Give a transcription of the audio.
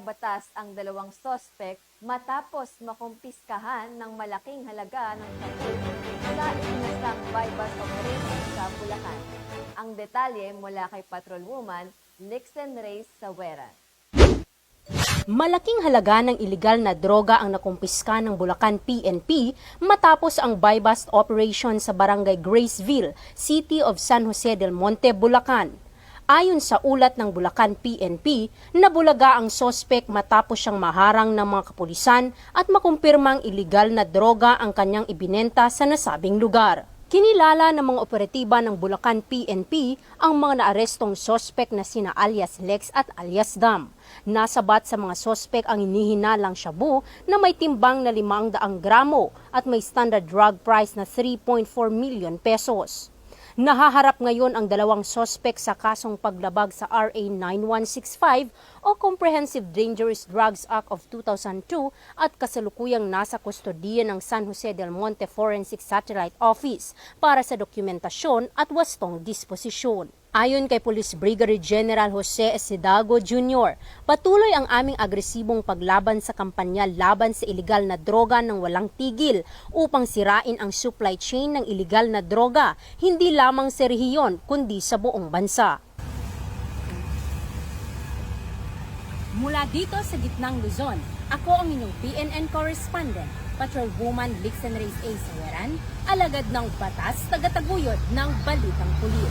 sa batas ang dalawang sospek matapos makumpiskahan ng malaking halaga ng katil sa isinasang bypass operation sa Bulacan. Ang detalye mula kay Patrolwoman Lixen Reyes Saweran. Malaking halaga ng iligal na droga ang nakumpiska ng Bulacan PNP matapos ang buy-bust operation sa barangay Graceville, City of San Jose del Monte, Bulacan. Ayon sa ulat ng Bulacan PNP, nabulaga ang sospek matapos siyang maharang ng mga kapulisan at makumpirmang iligal na droga ang kanyang ibinenta sa nasabing lugar. Kinilala ng mga operatiba ng Bulacan PNP ang mga naarestong sospek na sina alias Lex at alias Dam. Nasabat sa mga sospek ang inihinalang shabu na may timbang na 500 gramo at may standard drug price na 3.4 million pesos. Nahaharap ngayon ang dalawang sospek sa kasong paglabag sa RA 9165 o Comprehensive Dangerous Drugs Act of 2002 at kasalukuyang nasa kustodiya ng San Jose del Monte Forensic Satellite Office para sa dokumentasyon at wastong disposisyon. Ayon kay Police Brigadier General Jose Esidago Jr., patuloy ang aming agresibong paglaban sa kampanya laban sa ilegal na droga ng walang tigil upang sirain ang supply chain ng ilegal na droga, hindi lamang sa rehiyon kundi sa buong bansa. Mula dito sa gitnang Luzon, ako ang inyong PNN correspondent, Patrolwoman Lixen Reyes A. Saweran, alagad ng batas, tagataguyod ng Balitang Pulis.